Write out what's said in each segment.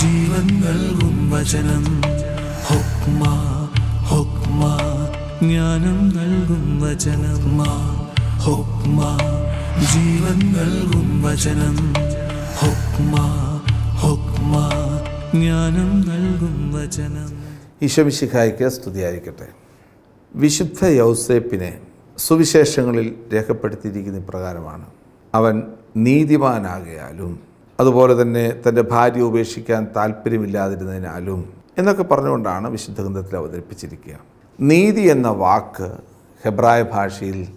ജീവൻ നൽകും വചനം. ഹുക്മ ഹുക്മ ജ്ഞാനം നൽകും വചനം. ഹുക്മ ജീവൻ നൽകും വചനം. ഹുക്മ ഹുക്മ ജ്ഞാനം നൽകും വചനം. ഈശോമിശിഹായ്ക്ക് സ്തുതിയായിരിക്കട്ടെ. വിശുദ്ധ യൗസേപ്പിനെ സുവിശേഷങ്ങളിൽ രേഖപ്പെടുത്തിയിരിക്കുന്ന പ്രകാരമാണ് അവൻ നീതിമാനാകയാലും അതുപോലെ തന്നെ തന്റെ ഭാര്യ ഉപേക്ഷിക്കാൻ താല്പര്യമില്ലാതിരുന്നതിനാലും എന്നൊക്കെ പറഞ്ഞുകൊണ്ടാണ് വിശുദ്ധ ഗ്രന്ഥത്തിൽ അവതരിപ്പിച്ചിരിക്കുക. നീതി എന്ന വാക്ക് ഹെബ്രായ ഭാഷയിൽ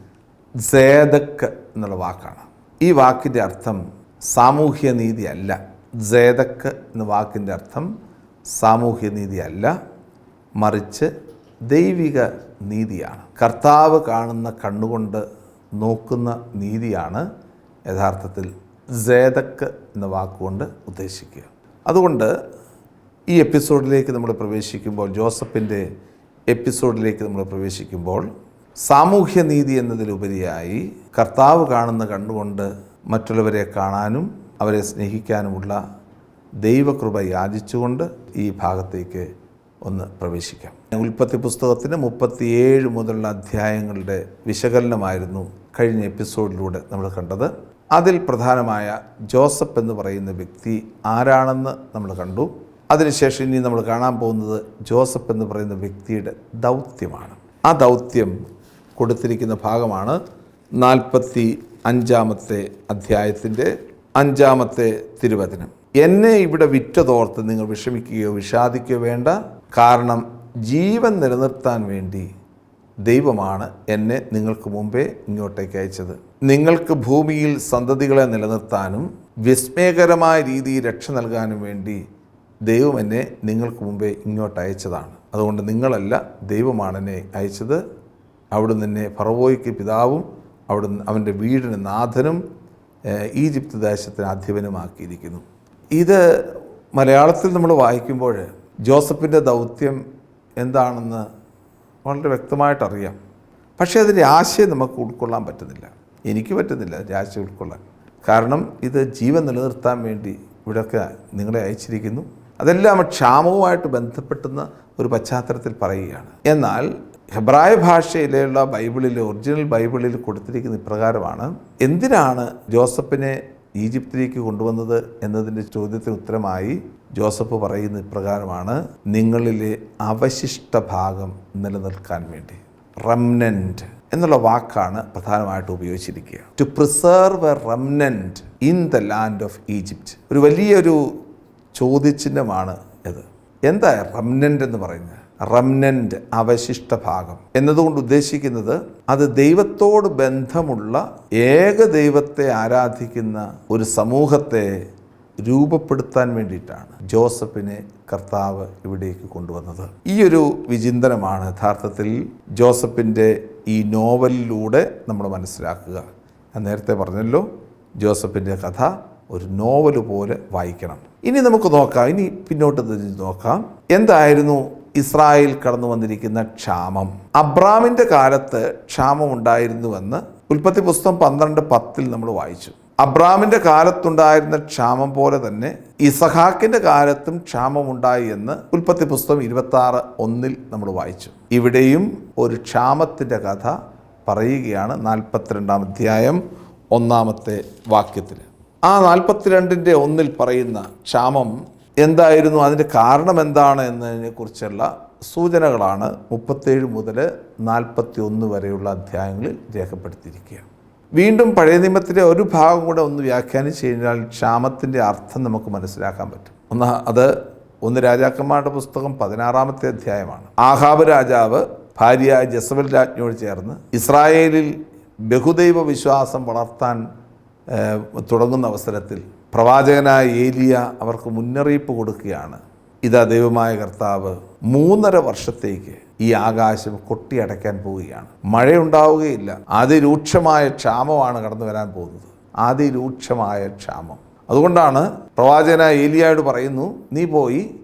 ജേതക്ക് എന്നുള്ള വാക്കാണ്. ഈ വാക്കിന്റെ അർത്ഥം സാമൂഹ്യ നീതി അല്ല. ജേതക്ക് എന്ന വാക്കിന്റെ അർത്ഥം സാമൂഹ്യ നീതി അല്ല. മറിച്ച് ദൈവിക നീതിയാണ്. കർത്താവ് കാണുന്ന കണ്ണുകൊണ്ട് നോക്കുന്ന നീതിയാണ് യഥാർത്ഥത്തിൽ സേദക്ക് എന്ന വാക്കുകൊണ്ട് ഉദ്ദേശിക്കുക. അതുകൊണ്ട് ഈ എപ്പിസോഡിലേക്ക് നമ്മൾ പ്രവേശിക്കുമ്പോൾ ജോസഫിന്റെ എപ്പിസോഡിലേക്ക് നമ്മൾ പ്രവേശിക്കുമ്പോൾ സാമൂഹ്യ നീതി എന്നതിലുപരിയായി കർത്താവ് കാണുന്ന കണ്ടുകൊണ്ട് മറ്റുള്ളവരെ കാണാനും അവരെ സ്നേഹിക്കാനുമുള്ള ദൈവകൃപ യാചിച്ചുകൊണ്ട് ഈ ഭാഗത്തേക്ക് ഒന്ന് പ്രവേശിക്കാം. ഉൽപ്പത്തി പുസ്തകത്തിന് മുപ്പത്തിയേഴ് മുതലുള്ള അധ്യായങ്ങളുടെ വിശകലനമായിരുന്നു കഴിഞ്ഞ എപ്പിസോഡിലൂടെ നമ്മൾ കണ്ടത്. അതിൽ പ്രധാനമായ ജോസഫ് എന്ന് പറയുന്ന വ്യക്തി ആരാണെന്ന് നമ്മൾ കണ്ടു. അതിനുശേഷം ഇനി നമ്മൾ കാണാൻ പോകുന്നത് ജോസഫ് എന്ന് പറയുന്ന വ്യക്തിയുടെ ദൗത്യമാണ്. ആ ദൗത്യം കൊടുത്തിരിക്കുന്ന ഭാഗമാണ് നാൽപ്പത്തി അഞ്ചാമത്തെ അധ്യായത്തിന്റെ അഞ്ചാമത്തെ തിരുവചനം. എന്നെ ഇവിടെ വിറ്റതോർത്ത് നിങ്ങൾ വിഷമിക്കുകയോ വിഷാദിക്കുകയോ വേണ്ട. കാരണം ജീവൻ നിലനിർത്താൻ വേണ്ടി ദൈവമാണ് എന്നെ നിങ്ങൾക്ക് മുമ്പേ ഇങ്ങോട്ടേക്ക് അയച്ചത്. നിങ്ങൾക്ക് ഭൂമിയിൽ സന്തതികളെ നിലനിർത്താനും വിസ്മയകരമായ രീതിയിൽ രക്ഷ നൽകാനും വേണ്ടി ദൈവം എന്നെ നിങ്ങൾക്ക് മുമ്പേ ഇങ്ങോട്ട് അയച്ചതാണ്. അതുകൊണ്ട് നിങ്ങളല്ല ദൈവമാണ് എന്നെ അയച്ചത്. അവിടുന്ന് എന്നെ ഫറവോയ്ക്ക് പിതാവും അവിടുന്ന് അവന്റെ വീടിന് നാഥനും ഈജിപ്ത് ദേശത്തിന് അധിപനുമാക്കിയിരിക്കുന്നു. ഇത് മലയാളത്തിൽ നമ്മൾ വായിക്കുമ്പോൾ ജോസഫിന്റെ ദൗത്യം എന്താണെന്ന് വളരെ വ്യക്തമായിട്ടറിയാം. പക്ഷേ അതിന്റെ ആശയം നമുക്ക് ഉൾക്കൊള്ളാൻ പറ്റുന്നില്ല. എനിക്ക് പറ്റുന്നില്ല രാശി ഉൾക്കൊള്ളാൻ. കാരണം ഇത് ജീവൻ നിലനിർത്താൻ വേണ്ടി ഇവിടെയൊക്കെ നിങ്ങളെ അയച്ചിരിക്കുന്നു. അതെല്ലാം ക്ഷാമവുമായിട്ട് ബന്ധപ്പെട്ടുന്ന ഒരു പശ്ചാത്തലത്തിൽ പറയുകയാണ്. എന്നാൽ ഹെബ്രായ ഭാഷയിലുള്ള ബൈബിളിൽ ഒറിജിനൽ ബൈബിളിൽ കൊടുത്തിരിക്കുന്ന ഇപ്രകാരമാണ് എന്തിനാണ് ജോസഫിനെ ഈജിപ്തിലേക്ക് കൊണ്ടുവന്നത് എന്നതിന്റെ ചോദ്യത്തിന് ഉത്തരമായി ജോസഫ് പറയുന്ന ഇപ്രകാരമാണ് നിങ്ങളിലെ അവശിഷ്ട ഭാഗം നിലനിൽക്കാൻ വേണ്ടി. റംനന്റ് എന്നുള്ള വാക്കാണ് പ്രധാനമായിട്ട് ഉപയോഗിച്ചിരിക്കുക. To preserve a remnant in the land of Egypt ഒരു വലിയൊരു ചോദ്യചിഹ്നമാണ് ഇത്. എന്താ റംനന്റ് എന്ന് പറയുന്നത്? റംനന്റ് അവശിഷ്ട ഭാഗം. എന്നതുകൊണ്ട് ഉദ്ദേശിക്കുന്നത് അത് ദൈവത്തോട് ബന്ധമുള്ള ഏക ദൈവത്തെ ആരാധിക്കുന്ന ഒരു സമൂഹത്തെ രൂപപ്പെടുത്താൻ വേണ്ടിയിട്ടാണ് ജോസഫിനെ കർത്താവ് ഇവിടേക്ക് കൊണ്ടുവന്നത്. ഈ ഒരു വിചിന്തനമാണ് യഥാർത്ഥത്തിൽ ജോസഫിന്റെ ഈ നോവലിലൂടെ നമ്മൾ മനസ്സിലാക്കുക. ഞാൻ നേരത്തെ പറഞ്ഞല്ലോ ജോസഫിന്റെ കഥ ഒരു നോവൽ പോലെ വായിക്കണം. ഇനി നമുക്ക് നോക്കാം ഇനി പിന്നോട്ട് തിരിഞ്ഞ് നോക്കാം. എന്തായിരുന്നു ഇസ്രായേൽ കടന്നു വന്നിരിക്കുന്ന ക്ഷാമം? അബ്രാമിന്റെ കാലത്ത് ക്ഷാമം ഉണ്ടായിരുന്നുവെന്ന് ഉൽപ്പത്തി പുസ്തകം പന്ത്രണ്ട് പത്തിൽ നമ്മൾ വായിച്ചു. അബ്രാമിന്റെ കാലത്തുണ്ടായിരുന്ന ക്ഷാമം പോലെ തന്നെ ഇസഹാക്കിന്റെ കാലത്തും ക്ഷാമമുണ്ടായി എന്ന് ഉൽപ്പത്തി പുസ്തകം ഇരുപത്തി ആറ് ഒന്നിൽ നമ്മൾ വായിച്ചു. ഇവിടെയും ഒരു ക്ഷാമത്തിന്റെ കഥ പറയുകയാണ് നാൽപ്പത്തിരണ്ടാം അധ്യായം ഒന്നാമത്തെ വാക്യത്തിൽ. ആ നാൽപ്പത്തിരണ്ടിന്റെ ഒന്നിൽ പറയുന്ന ക്ഷാമം എന്തായിരുന്നു? അതിന്റെ കാരണം എന്താണ് എന്നതിനെക്കുറിച്ചുള്ള സൂചനകളാണ് മുപ്പത്തേഴ് മുതൽ നാൽപ്പത്തി ഒന്ന് വരെയുള്ള അധ്യായങ്ങളിൽ രേഖപ്പെടുത്തിയിരിക്കുക. വീണ്ടും പഴയ നിയമത്തിലെ ഒരു ഭാഗം കൂടെ ഒന്ന് വ്യാഖ്യാനിച്ച് കഴിഞ്ഞാൽ ക്ഷാമത്തിന്റെ അർത്ഥം നമുക്ക് മനസ്സിലാക്കാൻ പറ്റും. ഒന്ന് അത് ഒന്ന് രാജാക്കന്മാരുടെ പുസ്തകം പതിനാറാമത്തെ അധ്യായമാണ്. ആഹാബ് രാജാവ് ഭാര്യ ജസബൽ രാജ്ഞിയോട് ചേർന്ന് ഇസ്രായേലിൽ ബഹുദൈവ വിശ്വാസം വളർത്താൻ തുടങ്ങുന്ന അവസരത്തിൽ പ്രവാചകനായ ഏലിയ അവർക്ക് മുന്നറിയിപ്പ് കൊടുക്കുകയാണ്. ഇതാ ദൈവമായ കർത്താവ് മൂന്നര വർഷത്തേക്ക് ഈ ആകാശം കൊട്ടിയടയ്ക്കാൻ പോവുകയാണ്. മഴയുണ്ടാവുകയില്ല. അതിരൂക്ഷമായ ക്ഷാമമാണ് കടന്നു വരാൻ പോകുന്നത്. അതിരൂക്ഷമായ ക്ഷാമം. അതുകൊണ്ടാണ് പ്രവാചന ഏലിയായോട് പറയുന്നു നീ പോയി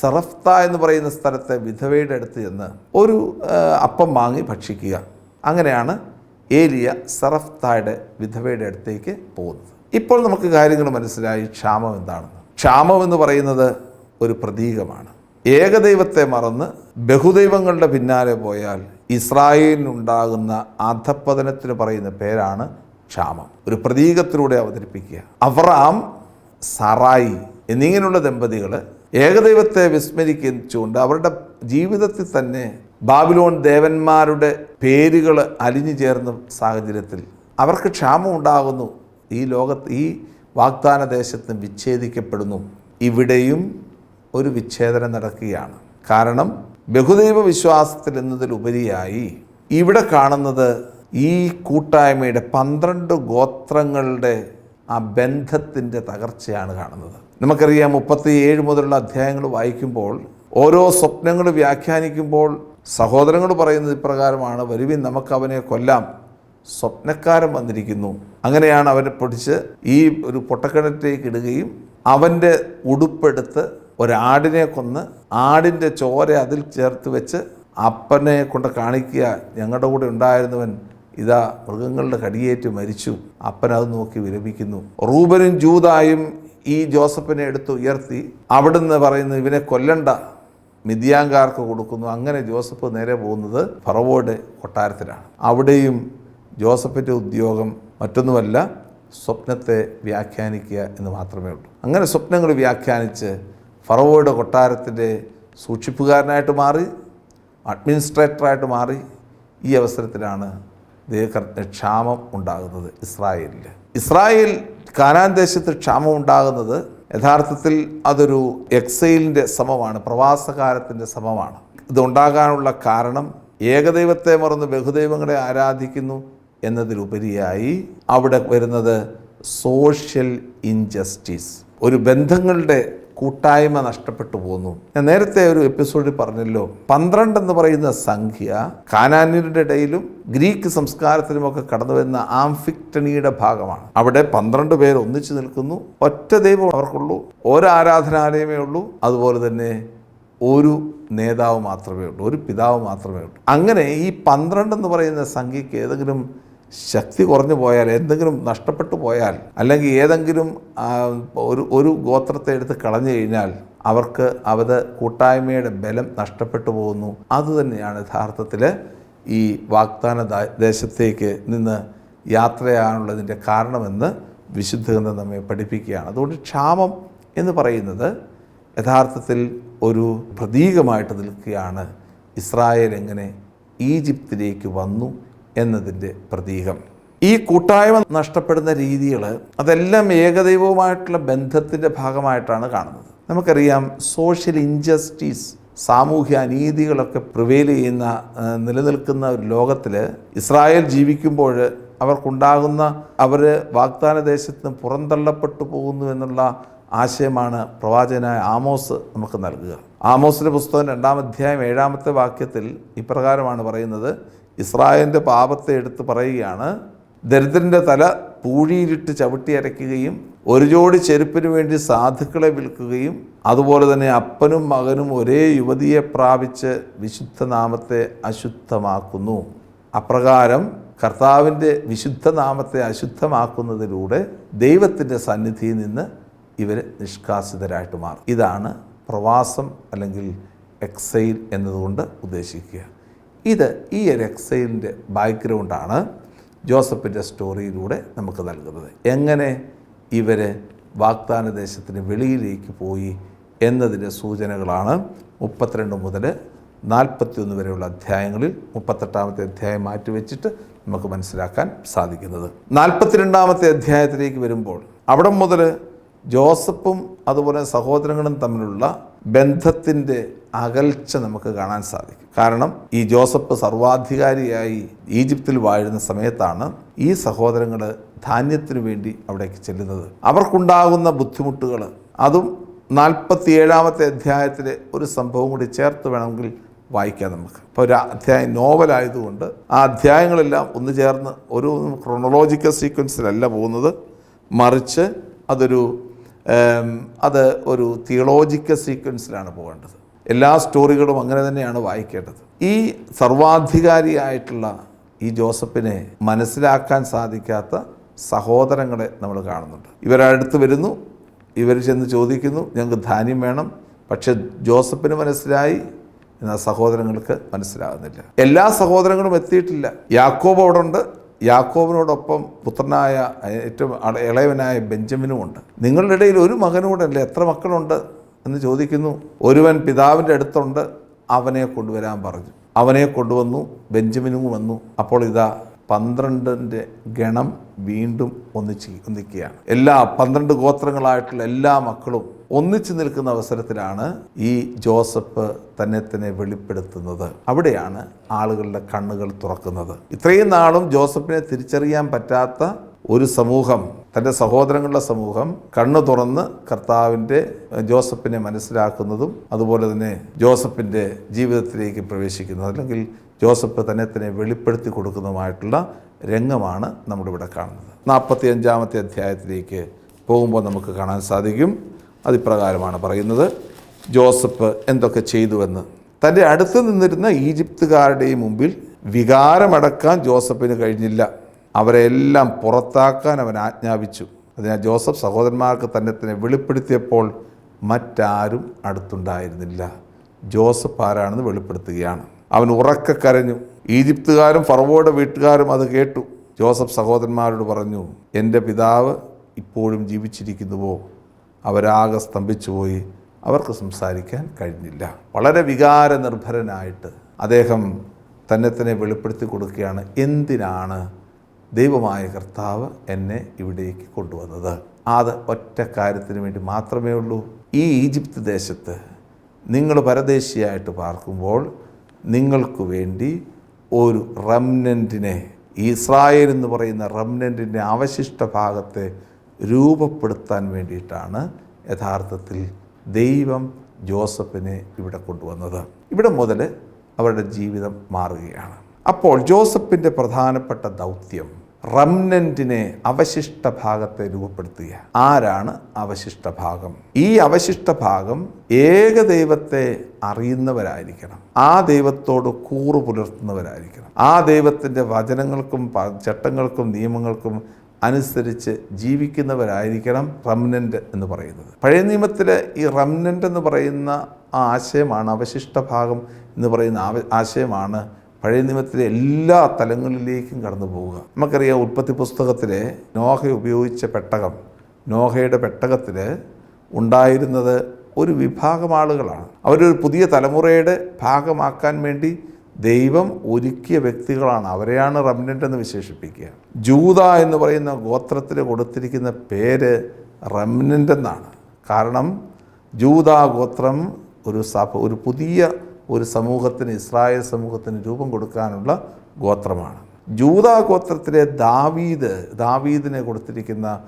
സറഫ്ത എന്ന് പറയുന്ന സ്ഥലത്തെ വിധവയുടെ അടുത്ത് ചെന്ന് ഒരു അപ്പം വാങ്ങി ഭക്ഷിക്കുക. അങ്ങനെയാണ് ഏലിയ സറഫ്തായുടെ വിധവയുടെ അടുത്തേക്ക് പോകുന്നത്. ഇപ്പോൾ നമുക്ക് കാര്യങ്ങൾ മനസ്സിലായി ക്ഷാമം എന്താണെന്ന്. ക്ഷാമം എന്ന് പറയുന്നത് ഒരു പ്രതീകമാണ്. ഏകദൈവത്തെ മറന്ന് ബഹുദൈവങ്ങളുടെ പിന്നാലെ പോയാൽ ഇസ്രായേലിനുണ്ടാകുന്ന അധപ്പതനത്തിന് പറയുന്ന പേരാണ് ക്ഷാമം. ഒരു പ്രതീകത്തിലൂടെ അവതരിപ്പിക്കുക. അവറാം സറായി എന്നിങ്ങനെയുള്ള ദമ്പതികൾ ഏകദൈവത്തെ വിസ്മരിക്കുകൊണ്ട് അവരുടെ ജീവിതത്തിൽ തന്നെ ബാബിലോൺ ദേവന്മാരുടെ പേരുകൾ അലിഞ്ഞു ചേർന്ന സാഹചര്യത്തിൽ അവർക്ക് ക്ഷാമം ഉണ്ടാകുന്നു. ഈ ലോകത്ത് ഈ വാഗ്ദാന ദേശത്ത് വിച്ഛേദിക്കപ്പെടുന്നു. ഇവിടെയും ഒരു വിച്ഛേദനം നടക്കുകയാണ്. കാരണം ബഹുദൈവ വിശ്വാസത്തിൽ എന്നതിലുപരിയായി ഇവിടെ കാണുന്നത് ഈ കൂട്ടായ്മയുടെ പന്ത്രണ്ട് ഗോത്രങ്ങളുടെ ആ ബന്ധത്തിന്റെ തകർച്ചയാണ് കാണുന്നത്. നമുക്കറിയാം മുപ്പത്തി ഏഴ് മുതലുള്ള അധ്യായങ്ങൾ വായിക്കുമ്പോൾ ഓരോ സ്വപ്നങ്ങൾ വ്യാഖ്യാനിക്കുമ്പോൾ സഹോദരങ്ങൾ പറയുന്നത് ഇപ്രകാരമാണ് വരുവിൻ നമുക്ക് അവനെ കൊല്ലാം. സ്വപ്നക്കാരൻ വന്നിരിക്കുന്നു. അങ്ങനെയാണ് അവനെ പൊടിച്ച് ഈ ഒരു പൊട്ടക്കിണറ്റിലേക്ക് ഇടുകയും അവന്റെ ഉടുപ്പെടുത്ത് ഒരാടിനെ കൊന്ന് ആടിന്റെ ചോര അതിൽ ചേർത്ത് വെച്ച് അപ്പനെ കൊണ്ട് കാണിക്കുക ഞങ്ങളുടെ കൂടെ ഉണ്ടായിരുന്നവൻ ഇതാ മൃഗങ്ങളുടെ കടിയേറ്റ് മരിച്ചു. അപ്പൻ അത് നോക്കി വിരമിക്കുന്നു. റൂബനും ജൂതായും ഈ ജോസഫിനെ എടുത്ത് ഉയർത്തി അവിടുന്ന് പറയുന്നു ഇവനെ കൊല്ലണ്ട. മിതിയാങ്കാർക്ക് കൊടുക്കുന്നു. അങ്ങനെ ജോസഫ് നേരെ പോകുന്നത് ഫറവോയുടെ കൊട്ടാരത്തിലാണ്. അവിടെയും ജോസഫിന്റെ ഉദ്യോഗം മറ്റൊന്നുമല്ല സ്വപ്നത്തെ വ്യാഖ്യാനിക്കുക എന്ന് മാത്രമേ ഉള്ളൂ. അങ്ങനെ സ്വപ്നങ്ങൾ വ്യാഖ്യാനിച്ച് ഫറവോയുടെ കൊട്ടാരത്തിന്റെ സൂക്ഷിപ്പുകാരനായിട്ട് മാറി അഡ്മിനിസ്ട്രേറ്ററായിട്ട് മാറി ഈ അവസരത്തിലാണ് ദേഹത്തിന് ക്ഷാമം ഉണ്ടാകുന്നത് ഇസ്രായേലിൽ ഇസ്രായേൽ കാനാൻ ദേശത്ത് ക്ഷാമം ഉണ്ടാകുന്നത് യഥാർത്ഥത്തിൽ അതൊരു എക്സൈലിന്റെ സമമാണ് പ്രവാസകാലത്തിന്റെ സമമാണ് ഇതുണ്ടാകാനുള്ള കാരണം ഏകദൈവത്തെ മറന്ന് ബഹുദൈവങ്ങളെ ആരാധിക്കുന്നു എന്നതിലുപരിയായി അവിടെ വരുന്നത് സോഷ്യൽ ഇൻജസ്റ്റിസ്. ഒരു ബന്ധങ്ങളുടെ കൂട്ടായ്മ നഷ്ടപ്പെട്ടു പോന്നു. ഞാൻ നേരത്തെ ഒരു എപ്പിസോഡിൽ പറഞ്ഞല്ലോ പന്ത്രണ്ട് എന്ന് പറയുന്ന സംഖ്യ കാനാന്യരുടെ ഇടയിലും ഗ്രീക്ക് സംസ്കാരത്തിലുമൊക്കെ കടന്നു വരുന്ന ആംഫിക്ടണിയുടെ ഭാഗമാണ്. അവിടെ പന്ത്രണ്ട് പേർ ഒന്നിച്ചു നിൽക്കുന്നു. ഒറ്റ ദൈവം അവർക്കുള്ളൂ ഒരു ആരാധനാലയമേ ഉള്ളൂ. അതുപോലെ തന്നെ ഒരു നേതാവ് മാത്രമേ ഉള്ളൂ ഒരു പിതാവ് മാത്രമേ ഉള്ളൂ. അങ്ങനെ ഈ പന്ത്രണ്ട് എന്ന് പറയുന്ന സംഖ്യയ്ക്ക് ഏതെങ്കിലും ശക്തി കുറഞ്ഞു പോയാൽ എന്തെങ്കിലും നഷ്ടപ്പെട്ടു പോയാൽ അല്ലെങ്കിൽ ഏതെങ്കിലും ഒരു ഒരു ഗോത്രത്തെ എടുത്ത് കളഞ്ഞു കഴിഞ്ഞാൽ അവർക്ക് അവത് കൂട്ടായ്മയുടെ ബലം നഷ്ടപ്പെട്ടു പോകുന്നു. അതുതന്നെയാണ് യഥാർത്ഥത്തിൽ ഈ വാഗ്ദാന ദേശത്തേക്ക് നിന്ന് യാത്രയാകാനുള്ളതിന്റെ കാരണമെന്ന് വിശുദ്ധ ഗ്രന്ഥം നമ്മെ പഠിപ്പിക്കുകയാണ്. അതുകൊണ്ട് ക്ഷാമം എന്ന് പറയുന്നത് യഥാർത്ഥത്തിൽ ഒരു പ്രതീകമായിട്ട് നിൽക്കുകയാണ്. ഇസ്രായേൽ എങ്ങനെ ഈജിപ്തിലേക്ക് വന്നു എന്നതിന്റെ പ്രതീകം. ഈ കൂട്ടായ്മ നഷ്ടപ്പെടുന്ന രീതികൾ അതെല്ലാം ഏകദൈവവുമായിട്ടുള്ള ബന്ധത്തിന്റെ ഭാഗമായിട്ടാണ് കാണുന്നത്. നമുക്കറിയാം സോഷ്യൽ ഇൻജസ്റ്റിസ് സാമൂഹ്യ അനീതികളൊക്കെ പ്രിവെയിൽ ചെയ്യുന്ന നിലനിൽക്കുന്ന ഒരു ലോകത്തിൽ ഇസ്രായേൽ ജീവിക്കുമ്പോൾ അവർക്കുണ്ടാകുന്ന അവർ വാഗ്ദാന ദേശത്ത് നിന്ന് പുറന്തള്ളപ്പെട്ടു പോകുന്നു എന്നുള്ള ആശയമാണ് പ്രവാചകനായ ആമോസ് നമുക്ക് നൽകുക. ആമോസിന്റെ പുസ്തകം രണ്ടാം അധ്യായം ഏഴാമത്തെ വാക്യത്തിൽ ഇപ്രകാരമാണ് പറയുന്നത് ഇസ്രായേലിന്റെ പാപത്തെ എടുത്ത് പറയുകയാണ് ദരിദ്രന്റെ തല പൂഴിയിലിട്ട് ചവിട്ടി അരയ്ക്കുകയും ഒരു ജോഡി ചെരുപ്പിന് വേണ്ടി സാധുക്കളെ വിൽക്കുകയും അതുപോലെ തന്നെ അപ്പനും മകനും ഒരേ യുവതിയെ പ്രാപിച്ച് വിശുദ്ധ നാമത്തെ അശുദ്ധമാക്കുന്നു. അപ്രകാരം കർത്താവിന്റെ വിശുദ്ധ നാമത്തെ അശുദ്ധമാക്കുന്നതിലൂടെ ദൈവത്തിന്റെ സന്നിധിയിൽ നിന്ന് ഇവർ നിഷ്കാസിതരായിട്ട് മാറും. ഇതാണ് പ്രവാസം അല്ലെങ്കിൽ എക്സൈൽ എന്നതുകൊണ്ട് ഉദ്ദേശിക്കുക. ഇത് ഈ ഒരു എക്സൈലിന്റെ ബാക്ക്ഗ്രൗണ്ടാണ് ജോസഫിന്റെ സ്റ്റോറിയിലൂടെ നമുക്ക് നൽകുന്നത്. എങ്ങനെ ഇവർ വാഗ്ദാന ദേശത്തിന് വെളിയിലേക്ക് പോയി എന്നതിന്റെ സൂചനകളാണ് മുപ്പത്തിരണ്ട് മുതൽ നാൽപ്പത്തിയൊന്ന് വരെയുള്ള അധ്യായങ്ങളിൽ മുപ്പത്തെട്ടാമത്തെ അധ്യായം മാറ്റിവെച്ചിട്ട് നമുക്ക് മനസ്സിലാക്കാൻ സാധിക്കുന്നത്. നാൽപ്പത്തിരണ്ടാമത്തെ അധ്യായത്തിലേക്ക് വരുമ്പോൾ അവിടെ മുതൽ ജോസഫും അതുപോലെ സഹോദരങ്ങളും തമ്മിലുള്ള ബന്ധത്തിന്റെ അകൽച്ച നമുക്ക് കാണാൻ സാധിക്കും. കാരണം ഈ ജോസഫ് സർവാധികാരിയായി ഈജിപ്തിൽ വാഴുന്ന സമയത്താണ് ഈ സഹോദരങ്ങൾ ധാന്യത്തിനു വേണ്ടി അവിടേക്ക് ചെല്ലുന്നത്. അവർക്കുണ്ടാകുന്ന ബുദ്ധിമുട്ടുകൾ അതും നാൽപ്പത്തി ഏഴാമത്തെ അധ്യായത്തിലെ ഒരു സംഭവം കൂടി ചേർത്ത് വേണമെങ്കിൽ വായിക്കാം നമുക്ക്. ഇപ്പോൾ ഒരു അധ്യായം നോവലായതുകൊണ്ട് ആ അധ്യായങ്ങളെല്ലാം ഒന്ന് ചേർന്ന് ഒരു ക്രൊണോളജിക്കൽ സീക്വൻസിലല്ല പോകുന്നത്. മറിച്ച് അതൊരു അത് ഒരു തിയോളോജിക്കൽ സീക്വൻസിലാണ് പോകേണ്ടത്. എല്ലാ സ്റ്റോറികളും അങ്ങനെ തന്നെയാണ് വായിക്കേണ്ടത്. ഈ സർവാധികാരിയായിട്ടുള്ള ഈ ജോസഫിനെ മനസ്സിലാക്കാൻ സാധിക്കാത്ത സഹോദരങ്ങളെ നമ്മൾ കാണുന്നുണ്ട്. ഇവരടുത്ത് വരുന്നു ഇവർ ചെന്ന് ചോദിക്കുന്നു ഞങ്ങൾക്ക് ധാന്യം വേണം പക്ഷെ ജോസഫിന് മനസ്സിലായി എന്നാൽ സഹോദരങ്ങൾക്ക് മനസ്സിലാകുന്നില്ല എല്ലാ സഹോദരങ്ങളും എത്തിയിട്ടില്ല. യാക്കോബ് അവിടെ ഉണ്ട് യാക്കോബിനോടൊപ്പം പുത്രനായ ഏറ്റവും ഇളയവനായ ബെഞ്ചമിനും ഉണ്ട്. നിങ്ങളുടെ ഇടയിൽ ഒരു മകനോടല്ലേ എത്ര മക്കളുണ്ട് എന്ന് ചോദിക്കുന്നു. ഒരുവൻ പിതാവിന്റെ അടുത്തുണ്ട് അവനെ കൊണ്ടുവരാൻ പറഞ്ഞു. അവനെ കൊണ്ടുവന്നു ബെഞ്ചമിനും വന്നു. അപ്പോൾ ഇതാ പന്ത്രണ്ടിന്റെ ഗണം വീണ്ടും ഒന്നിച്ച് ഒന്നിക്കുകയാണ്. എല്ലാ പന്ത്രണ്ട് ഗോത്രങ്ങളായിട്ടുള്ള എല്ലാ മക്കളും ഒന്നിച്ചു നിൽക്കുന്ന അവസരത്തിലാണ് ഈ ജോസഫ് തന്നെ തന്നെ വെളിപ്പെടുത്തുന്നത്. അവിടെയാണ് ആളുകളുടെ കണ്ണുകൾ തുറക്കുന്നത്. ഇത്രയും നാളും ജോസഫിനെ തിരിച്ചറിയാൻ പറ്റാത്ത ഒരു സമൂഹം തന്റെ സഹോദരങ്ങളുടെ സമൂഹം കണ്ണു തുറന്ന് കർത്താവിന്റെ ജോസഫിനെ മനസ്സിലാക്കുന്നതും അതുപോലെ തന്നെ ജോസഫിന്റെ ജീവിതത്തിലേക്ക് പ്രവേശിക്കുന്നത് അല്ലെങ്കിൽ ജോസഫ് തന്നെ തന്നെ വെളിപ്പെടുത്തി കൊടുക്കുന്നതുമായിട്ടുള്ള രംഗമാണ് നമ്മളിവിടെ കാണുന്നത്. നാൽപ്പത്തി അഞ്ചാമത്തെ അധ്യായത്തിലേക്ക് പോകുമ്പോൾ നമുക്ക് കാണാൻ സാധിക്കും. അതിപ്രകാരമാണ് പറയുന്നത്. ജോസഫ് എന്തൊക്കെ ചെയ്തുവെന്ന്. തന്റെ അടുത്ത് നിന്നിരുന്ന ഈജിപ്തുകാരുടെയും മുമ്പിൽ വികാരമടക്കാൻ ജോസഫിന് കഴിഞ്ഞില്ല. അവരെല്ലാം പുറത്താക്കാൻ അവൻ ആജ്ഞാപിച്ചു. അതിനാൽ ജോസഫ് സഹോദരന്മാർക്ക് തന്നെ തന്നെ വെളിപ്പെടുത്തിയപ്പോൾ മറ്റാരും അടുത്തുണ്ടായിരുന്നില്ല. ജോസഫ് ആരാണെന്ന് വെളിപ്പെടുത്തുകയാണ്. അവൻ ഉറക്കെ കരഞ്ഞു. ഈജിപ്തുകാരും ഫറവോയുടെ വീട്ടുകാരും അത് കേട്ടു. ജോസഫ് സഹോദരന്മാരോട് പറഞ്ഞു എന്റെ പിതാവ് ഇപ്പോഴും ജീവിച്ചിരിക്കുന്നുവോ? അവരാകെ സ്തംഭിച്ചുപോയി അവർക്ക് സംസാരിക്കാൻ കഴിഞ്ഞില്ല. വളരെ വികാരനിർഭരനായിട്ട് അദ്ദേഹം തന്നെ തന്നെ വെളിപ്പെടുത്തി കൊടുക്കുകയാണ് എന്തിനാണ് ദൈവമായ കർത്താവ് എന്നെ ഇവിടേക്ക് കൊണ്ടുവന്നത്? അത് ഒറ്റ കാര്യത്തിന് വേണ്ടി മാത്രമേ ഉള്ളൂ. ഈ ഈജിപ്ത് ദേശത്ത് നിങ്ങൾ പരദേശിയായിട്ട് പാർക്കുമ്പോൾ നിങ്ങൾക്ക് വേണ്ടി ഒരു റംനന്റിനെ ഇസ്രായേൽ എന്ന് പറയുന്ന റംനന്റിന്റെ അവശിഷ്ട ഭാഗത്തെ രൂപപ്പെടുത്താൻ വേണ്ടിയിട്ടാണ് യഥാർത്ഥത്തിൽ ദൈവം ജോസഫിനെ ഇവിടെ കൊണ്ടുവന്നത്. ഇവിടെ മുതൽ അവരുടെ ജീവിതം മാറുകയാണ്. അപ്പോൾ ജോസഫിന്റെ പ്രധാനപ്പെട്ട ദൗത്യം റംനന്റിനെ അവശിഷ്ട ഭാഗത്തെ രൂപപ്പെടുത്തുക ആരാണ് അവശിഷ്ട ഭാഗം? ഈ അവശിഷ്ട ഭാഗം ഏക ദൈവത്തെ അറിയുന്നവരായിരിക്കണം. ആ ദൈവത്തോട് കൂറു പുലർത്തുന്നവരായിരിക്കണം. ആ ദൈവത്തിന്റെ വചനങ്ങൾക്കും ചട്ടങ്ങൾക്കും നിയമങ്ങൾക്കും അനുസരിച്ച് ജീവിക്കുന്നവരായിരിക്കണം റംനന്റ് എന്ന് പറയുന്നത്. പഴയ നിയമത്തിലെ ഈ റംനന്റ് എന്ന് പറയുന്ന ആ ആശയമാണ് അവശിഷ്ട ഭാഗം എന്ന് പറയുന്ന ആശയമാണ് പഴയ നിയമത്തിലെ എല്ലാ തലങ്ങളിലേക്കും കടന്നു പോവുക. നമുക്കറിയാം ഉൽപ്പത്തി പുസ്തകത്തിലെ നോഹ ഉപയോഗിച്ച പെട്ടകം നോഹയുടെ പെട്ടകത്തിൽ ഉണ്ടായിരുന്നത് ഒരു വിഭാഗം ആളുകളാണ്. അവരൊരു പുതിയ തലമുറയുടെ ഭാഗമാക്കാൻ വേണ്ടി ദൈവം ഒരുക്കിയ വ്യക്തികളാണ്. അവരെയാണ് റംനന്റ് എന്ന് വിശേഷിപ്പിക്കുക. ജൂത എന്ന് പറയുന്ന ഗോത്രത്തിന് കൊടുത്തിരിക്കുന്ന പേര് റംനന്റ് എന്നാണ്. കാരണം ജൂത ഗോത്രം ഒരു സഭ ഒരു പുതിയ ഒരു സമൂഹത്തിന് ഇസ്രായേൽ സമൂഹത്തിന് രൂപം കൊടുക്കാനുള്ള ഗോത്രമാണ്. ജൂത ഗോത്രത്തിലെ ദാവീദ് ദാവീദിനെ കൊടുത്തിരിക്കുന്ന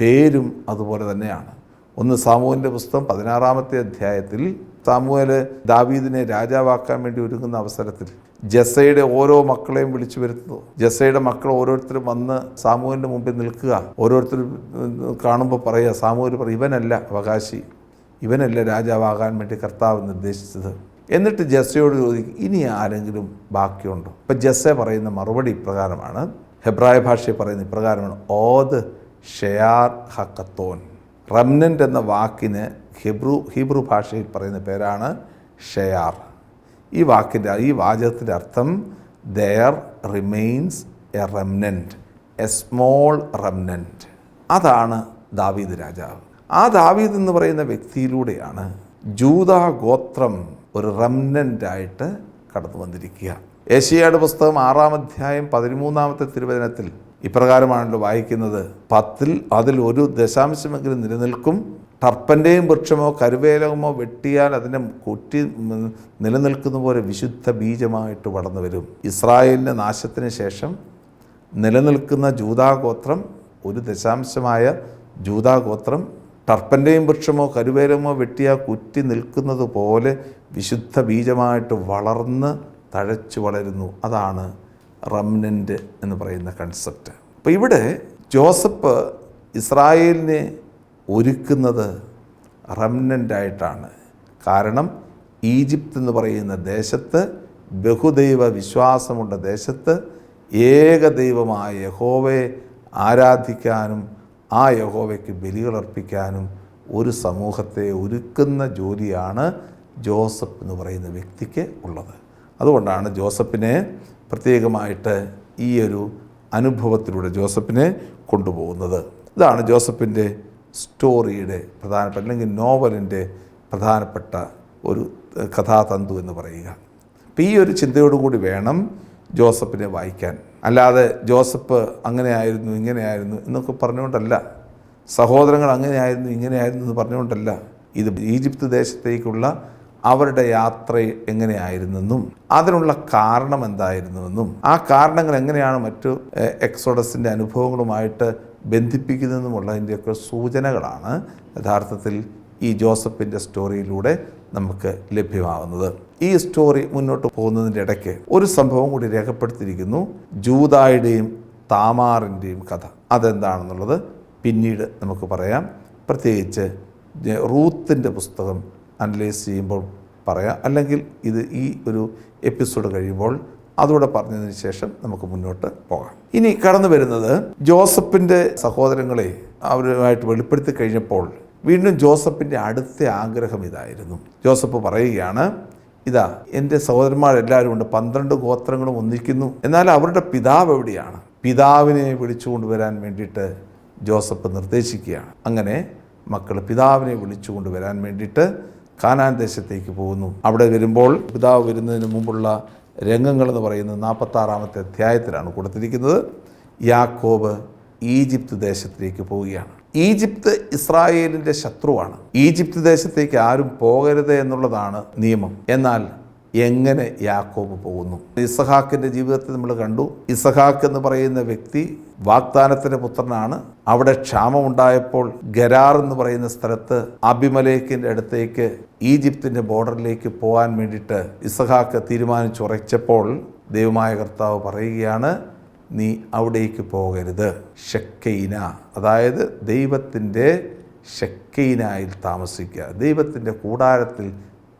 പേരും അതുപോലെ തന്നെയാണ്. ഒന്ന് സാമൂഹിന്റെ പുസ്തകം പതിനാറാമത്തെ അധ്യായത്തിൽ സാമൂഹൽ ദാവീദിനെ രാജാവാക്കാൻ വേണ്ടി ഒരുങ്ങുന്ന അവസരത്തിൽ ജസയുടെ ഓരോ മക്കളെയും വിളിച്ചു വരുത്തുന്നു. ജസയുടെ മക്കൾ ഓരോരുത്തരും വന്ന് സാമൂഹിന്റെ മുമ്പിൽ നിൽക്കുക. ഓരോരുത്തരും കാണുമ്പോൾ പറയുക സാമൂഹ്യ പറയും ഇവനല്ല അവകാശി. ഇവനല്ല രാജാവാകാൻ വേണ്ടി കർത്താവ് നിർദ്ദേശിച്ചത്. എന്നിട്ട് ജസയോട് ചോദിക്കും ഇനി ആരെങ്കിലും ബാക്കിയുണ്ടോ? ഇപ്പം ജസ പറയുന്ന മറുപടി ഇപ്രകാരമാണ്. ഹെബ്രായ ഭാഷയിൽ പറയുന്ന ഇപ്രകാരമാണ് ഓദ് ഷെയാർ ഹക്കത്തോൻ. റംനന്റ് എന്ന വാക്കിന് ഹിബ്രു ഹീബ്രു ഭാഷയിൽ പറയുന്ന പേരാണ് ഷെയാർ. ഈ വാക്കിന്റെ ഈ വാചകത്തിന്റെ അർത്ഥം there remains a remnant a small remnant അതാണ് ദാവീദ് രാജാവ്. ആ ദാവീദ് എന്ന് പറയുന്ന വ്യക്തിയിലൂടെയാണ് ജൂതാ ഗോത്രം ഒരു റംനന്റായിട്ട് കടന്നു വന്നിരിക്കുക ഏഷ്യയുടെ പുസ്തകം ആറാം അധ്യായം പതിമൂന്നാമത്തെ തിരുവചനത്തിൽ ഇപ്രകാരമാണല്ലോ വായിക്കുന്നത്. പത്തിൽ അതിൽ ഒരു ദശാംശമെങ്കിലും നിലനിൽക്കും. ടർപ്പന്റെയും വൃക്ഷമോ കരുവേലകമോ വെട്ടിയാൽ അതിനെ കുറ്റി നിലനിൽക്കുന്ന പോലെ വിശുദ്ധ ബീജമായിട്ട് വളർന്നു വരും. ഇസ്രായേലിന്റെ നാശത്തിന് ശേഷം നിലനിൽക്കുന്ന ജൂതാഗോത്രം ഒരു ദശാംശമായ ജൂതാഗോത്രം. ടർപ്പന്റെയും വൃക്ഷമോ കരുവേലമോ വെട്ടിയാൽ കുറ്റി നിൽക്കുന്നത് പോലെ വിശുദ്ധ ബീജമായിട്ട് വളർന്ന് തഴച്ചു വളരുന്നു. അതാണ് റംനന്റ് എന്ന് പറയുന്ന കൺസെപ്റ്റ് അപ്പോൾ ഇവിടെ ജോസഫ് ഇസ്രായേലിനെ ഒരുക്കുന്നത് റംനന്റായിട്ടാണ്. കാരണം ഈജിപ്ത് എന്ന് പറയുന്ന ദേശത്ത് ബഹുദൈവ വിശ്വാസമുള്ള ദേശത്ത് ഏകദൈവമായ യഹോവയെ ആരാധിക്കാനും ആ യഹോവയ്ക്ക് ബലികളർപ്പിക്കാനും ഒരു സമൂഹത്തെ ഒരുക്കുന്ന ജോലിയാണ് ജോസഫ് എന്ന് പറയുന്ന വ്യക്തിക്ക് ഉള്ളത്. അതുകൊണ്ടാണ് ജോസഫിനെ പ്രത്യേകമായിട്ട് ഈ ഒരു അനുഭവത്തിലൂടെ ജോസഫിനെ കൊണ്ടുപോകുന്നത്. ഇതാണ് ജോസഫിന്റെ സ്റ്റോറിയുടെ പ്രധാനപ്പെട്ട അല്ലെങ്കിൽ നോവലിന്റെ പ്രധാനപ്പെട്ട ഒരു കഥാതന്തു എന്ന് പറയുക. അപ്പം ഈ ഒരു ചിന്തയോടുകൂടി വേണം ജോസഫിനെ വായിക്കാൻ. അല്ലാതെ ജോസഫ് അങ്ങനെയായിരുന്നു ഇങ്ങനെയായിരുന്നു എന്നൊക്കെ പറഞ്ഞുകൊണ്ടല്ല. സഹോദരങ്ങൾ അങ്ങനെയായിരുന്നു ഇങ്ങനെയായിരുന്നു എന്ന് പറഞ്ഞുകൊണ്ടല്ല. ഇത് ഈജിപ്ത് ദേശത്തേക്കുള്ള അവരുടെ യാത്ര എങ്ങനെയായിരുന്നെന്നും അതിനുള്ള കാരണം എന്തായിരുന്നുവെന്നും ആ കാരണങ്ങൾ എങ്ങനെയാണ് മറ്റു എക്സോഡസിന്റെ അനുഭവങ്ങളുമായിട്ട് ബന്ധിപ്പിക്കുന്നതെന്നുമുള്ളതിന്റെയൊക്കെ സൂചനകളാണ് യഥാർത്ഥത്തിൽ ഈ ജോസഫിന്റെ സ്റ്റോറിയിലൂടെ നമുക്ക് ലഭ്യമാവുന്നത്. ഈ സ്റ്റോറി മുന്നോട്ട് പോകുന്നതിന്റെ ഇടയ്ക്ക് ഒരു സംഭവം കൂടി രേഖപ്പെടുത്തിയിരിക്കുന്നു. ജൂതായുടെയും താമാറിന്റെയും കഥ. അതെന്താണെന്നുള്ളത് പിന്നീട് നമുക്ക് പറയാം. പ്രത്യേകിച്ച് റൂത്തിന്റെ പുസ്തകം അനലൈസ് ചെയ്യുമ്പോൾ പറയാം. അല്ലെങ്കിൽ ഇത് ഈ ഒരു എപ്പിസോഡ് കഴിയുമ്പോൾ അതുകൂടെ പറഞ്ഞതിന് ശേഷം നമുക്ക് മുന്നോട്ട് പോകാം. ഇനി കടന്നു വരുന്നത് ജോസഫിന്റെ സഹോദരങ്ങളെ അവരുമായിട്ട് വെളിപ്പെടുത്തി കഴിഞ്ഞപ്പോൾ വീണ്ടും ജോസഫിന്റെ അടുത്ത ആഗ്രഹം ഇതായിരുന്നു. ജോസഫ് പറയുകയാണ് ഇതാ എന്റെ സഹോദരന്മാരെല്ലാവരും ഉണ്ട്. പന്ത്രണ്ട് ഗോത്രങ്ങളും ഒന്നിക്കുന്നു. എന്നാൽ അവരുടെ പിതാവ് എവിടെയാണ്? പിതാവിനെ വിളിച്ചു കൊണ്ടുവരാൻ വേണ്ടിയിട്ട് ജോസഫ് നിർദ്ദേശിക്കുകയാണ്. അങ്ങനെ മക്കൾ പിതാവിനെ വിളിച്ചു കൊണ്ടുവരാൻ വേണ്ടിയിട്ട് കാനാൻ ദേശത്തേക്ക് പോകുന്നു. അവിടെ വരുമ്പോൾ പിതാവ് വരുന്നതിന് മുമ്പുള്ള രംഗങ്ങൾ എന്ന് പറയുന്നത് നാൽപ്പത്താറാമത്തെ അധ്യായത്തിലാണ് കൊടുത്തിരിക്കുന്നത്. യാക്കോബ് ഈജിപ്ത് ദേശത്തിലേക്ക് പോവുകയാണ്. ഈജിപ്ത് ഇസ്രായേലിന്റെ ശത്രുവാണ്. ഈജിപ്ത് ദേശത്തേക്ക് ആരും പോകരുത് എന്നുള്ളതാണ് നിയമം. എന്നാൽ എങ്ങനെ യാക്കോബ് പോകുന്നു? ഇസഹാക്കിന്റെ ജീവിതത്തെ നമ്മൾ കണ്ടു. ഇസഹാക്ക് എന്ന് പറയുന്ന വ്യക്തി വാഗ്ദാനത്തിന്റെ പുത്രനാണ്. അവിടെ ക്ഷാമമുണ്ടായപ്പോൾ ഗരാർ എന്ന് പറയുന്ന സ്ഥലത്ത് അബിമലേക്കിന്റെ അടുത്തേക്ക് ഈജിപ്തിന്റെ ബോർഡറിലേക്ക് പോകാൻ വേണ്ടിയിട്ട് ഇസഹാക്ക് തീരുമാനിച്ചുറച്ചപ്പോൾ ദൈവമായ കർത്താവ് പറയുകയാണ് നീ അവിടേക്ക് പോകരുത്. ഷക്കൈന അതായത് ദൈവത്തിന്റെ ഷക്കൈനായിൽ താമസിക്കുക. ദൈവത്തിന്റെ കൂടാരത്തിൽ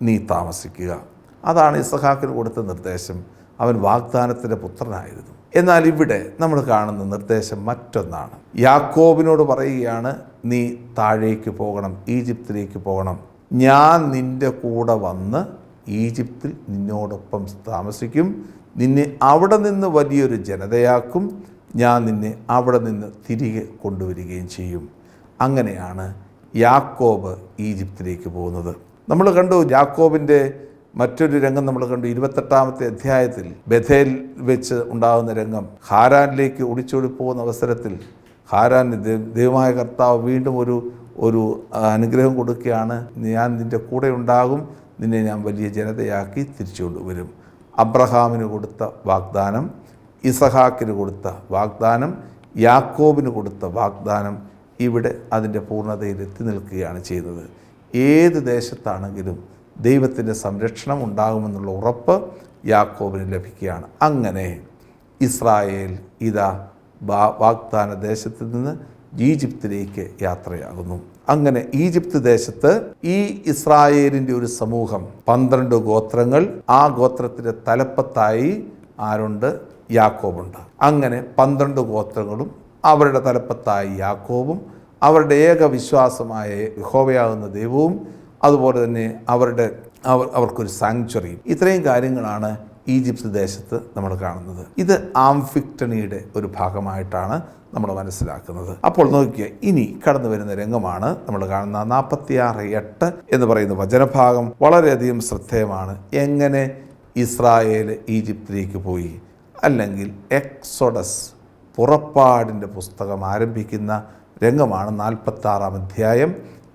നീ താമസിക്കുക. അതാണ് ഇസഹാക്കിന് കൊടുത്ത നിർദ്ദേശം. അവൻ വാഗ്ദാനത്തിന്റെ പുത്രനായിരുന്നു. എന്നാൽ ഇവിടെ നമ്മൾ കാണുന്ന നിർദ്ദേശം മറ്റൊന്നാണ്. യാക്കോബിനോട് പറയുകയാണ് നീ താഴേക്ക് പോകണം ഈജിപ്തിലേക്ക് പോകണം. ഞാൻ നിന്റെ കൂടെ വന്ന് ഈജിപ്തിൽ നിന്നോടൊപ്പം താമസിക്കും. നിന്നെ അവിടെ നിന്ന് വലിയൊരു ജനതയാക്കും. ഞാൻ നിന്നെ അവിടെ നിന്ന് തിരികെ കൊണ്ടുവരികയും ചെയ്യും. അങ്ങനെയാണ് യാക്കോബ് ഈജിപ്തിലേക്ക് പോകുന്നത്. നമ്മൾ കണ്ടു യാക്കോബിന്റെ മറ്റൊരു രംഗം നമ്മൾ കണ്ടു. ഇരുപത്തെട്ടാമത്തെ അധ്യായത്തിൽ ബഥേൽ വെച്ച് ഉണ്ടാകുന്ന രംഗം. ഹാരാനിലേക്ക് ഒളിച്ചോടി പോകുന്ന അവസരത്തിൽ ഹാരാന് ദൈവമായ കർത്താവ് വീണ്ടും ഒരു ഒരു അനുഗ്രഹം കൊടുക്കുകയാണ്. ഞാൻ നിന്റെ കൂടെ ഉണ്ടാകും. നിന്നെ ഞാൻ വലിയ ജനതയാക്കി തിരിച്ചു കൊണ്ടുവരും അബ്രഹാമിന് കൊടുത്ത വാഗ്ദാനം ഇസഹാക്കിന് കൊടുത്ത വാഗ്ദാനം യാക്കോബിന് കൊടുത്ത വാഗ്ദാനം ഇവിടെ അതിന്റെ പൂർണതയിൽ എത്തി നിൽക്കുകയാണ് ചെയ്യുന്നത്. ഏത് ദേശത്താണെങ്കിലും ദൈവത്തിന്റെ സംരക്ഷണം ഉണ്ടാകുമെന്നുള്ള ഉറപ്പ് യാക്കോബിന് ലഭിക്കുകയാണ്. അങ്ങനെ ഇസ്രായേൽ ഇതാ വാഗ്ദാന ദേശത്ത് നിന്ന് ഈജിപ്തിലേക്ക് യാത്രയാകുന്നു. അങ്ങനെ ഈജിപ്ത് ദേശത്ത് ഈ ഇസ്രായേലിന്റെ ഒരു സമൂഹം പന്ത്രണ്ട് ഗോത്രങ്ങൾ ആ ഗോത്രത്തിന്റെ തലപ്പത്തായി ആരുണ്ട്? യാക്കോബുണ്ട്. അങ്ങനെ പന്ത്രണ്ട് ഗോത്രങ്ങളും അവരുടെ തലപ്പത്തായി യാക്കോബും അവരുടെ ഏക വിശ്വാസമായ യഹോവയാകുന്ന ദൈവവും അതുപോലെ തന്നെ അവരുടെ അവർ അവർക്കൊരു സാങ്ച്വറി ഇത്രയും കാര്യങ്ങളാണ് ഈജിപ്ത് ദേശത്ത് നമ്മൾ കാണുന്നത്. ഇത് ആംഫിക്ടണിയുടെ ഒരു ഭാഗമായിട്ടാണ് നമ്മൾ മനസ്സിലാക്കുന്നത്. അപ്പോൾ നോക്കിയ ഇനി കടന്നു വരുന്ന രംഗമാണ് നമ്മൾ കാണുന്ന നാൽപ്പത്തിയാറ് എട്ട് എന്ന് പറയുന്ന വചനഭാഗം. വളരെയധികം ശ്രദ്ധേയമാണ്. എങ്ങനെ ഇസ്രായേൽ ഈജിപ്തിലേക്ക് പോയി? അല്ലെങ്കിൽ എക്സോഡസ് പുറപ്പാടിന്റെ പുസ്തകം ആരംഭിക്കുന്ന രംഗമാണ് നാൽപ്പത്താറാം അധ്യായം.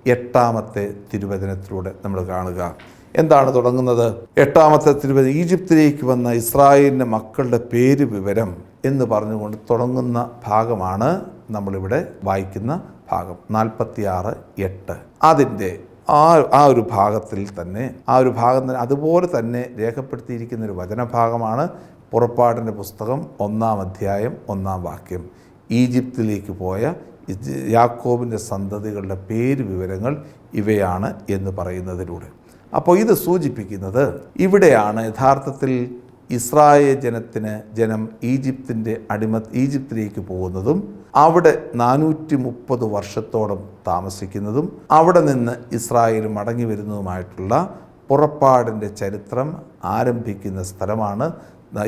എട്ടാമത്തെ തിരുവചനത്തിലൂടെ നമ്മൾ കാണുക. എന്താണ് തുടങ്ങുന്നത്? എട്ടാമത്തെ തിരുവചനം ഈജിപ്തിലേക്ക് വന്ന ഇസ്രായേലിന്റെ മക്കളുടെ പേര് വിവരം എന്ന് പറഞ്ഞുകൊണ്ട് തുടങ്ങുന്ന ഭാഗമാണ് നമ്മളിവിടെ വായിക്കുന്ന ഭാഗം നാൽപ്പത്തിയാറ് എട്ട്. അതിന്റെ ആ ആ ഒരു ഭാഗത്തിൽ തന്നെ ആ ഒരു ഭാഗം തന്നെ അതുപോലെ തന്നെ രേഖപ്പെടുത്തിയിരിക്കുന്ന ഒരു വചനഭാഗമാണ് പുറപ്പാടിന്റെ പുസ്തകം ഒന്നാം അധ്യായം ഒന്നാം വാക്യം. ഈജിപ്തിലേക്ക് പോയ യാക്കോബിന്റെ സന്തതികളുടെ പേര് വിവരങ്ങൾ ഇവയാണ് എന്ന് പറയുന്നതിലൂടെ. അപ്പോൾ ഇത് സൂചിപ്പിക്കുന്നത് ഇവിടെയാണ് യഥാർത്ഥത്തിൽ ഇസ്രായേൽ ജനത്തിന് ജനം ഈജിപ്തിന്റെ അടിമ ഈജിപ്തിലേക്ക് പോകുന്നതും അവിടെ നാനൂറ്റി മുപ്പത് വർഷത്തോളം താമസിക്കുന്നതും അവിടെ നിന്ന് ഇസ്രായേൽ മടങ്ങി വരുന്നതുമായിട്ടുള്ള പുറപ്പാടിന്റെ ചരിത്രം ആരംഭിക്കുന്ന സ്ഥലമാണ്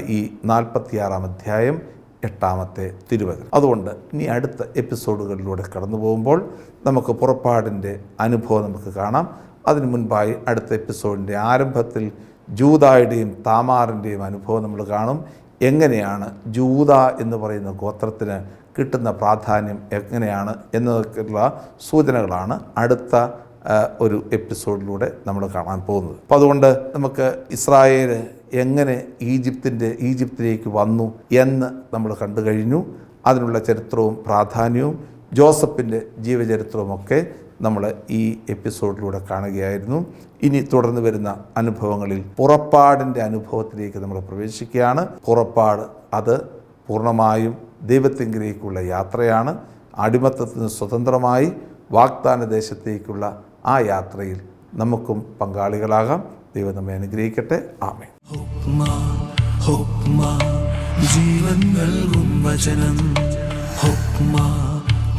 ഈ നാൽപ്പത്തിയാറാം അധ്യായം എട്ടാമത്തെ തിരുവചനം. അതുകൊണ്ട് ഇനി അടുത്ത എപ്പിസോഡുകളിലൂടെ കടന്നു പോകുമ്പോൾ നമുക്ക് പുറപ്പാടിന്റെ അനുഭവം നമുക്ക് കാണാം. അതിനു മുൻപായി അടുത്ത എപ്പിസോഡിന്റെ ആരംഭത്തിൽ ജൂതായുടെയും താമാറിന്റെയും അനുഭവം നമ്മൾ കാണും. എങ്ങനെയാണ് ജൂത എന്ന് പറയുന്ന ഗോത്രത്തിന് കിട്ടുന്ന പ്രാധാന്യം എങ്ങനെയാണ് എന്നതൊക്കെയുള്ള സൂചനകളാണ് അടുത്ത ഒരു എപ്പിസോഡിലൂടെ നമ്മൾ കാണാൻ പോകുന്നത്. അപ്പോൾ അതുകൊണ്ട് നമുക്ക് ഇസ്രായേൽ എങ്ങനെ ഈജിപ്തിന്റെ ഈജിപ്തിലേക്ക് വന്നു എന്ന് നമ്മൾ കണ്ടു കഴിഞ്ഞു. അതിനുള്ള ചരിത്രവും പ്രാധാന്യവും ജോസഫിന്റെ ജീവചരിത്രവുമൊക്കെ നമ്മൾ ഈ എപ്പിസോഡിലൂടെ കാണുകയായിരുന്നു. ഇനി തുടർന്ന് വരുന്ന അനുഭവങ്ങളിൽ പുറപ്പാടിന്റെ അനുഭവത്തിലേക്ക് നമ്മൾ പ്രവേശിക്കുകയാണ്. പുറപ്പാട് അത് പൂർണമായും ദൈവത്തിങ്കിലേക്കുള്ള യാത്രയാണ്. അടിമത്തത്തിൽ നിന്ന് സ്വതന്ത്രമായി വാഗ്ദാന ദേശത്തേക്കുള്ള ആ യാത്രയിൽ നമുക്കും പങ്കാളികളാകാം. ദൈവം നമ്മെ അനുഗ്രഹിക്കട്ടെ. ആമേ ജീവൻ നൽകും വചനം. ഹുക്മ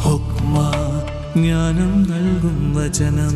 ഹുക്മ ജ്ഞാനം നൽകും വചനം.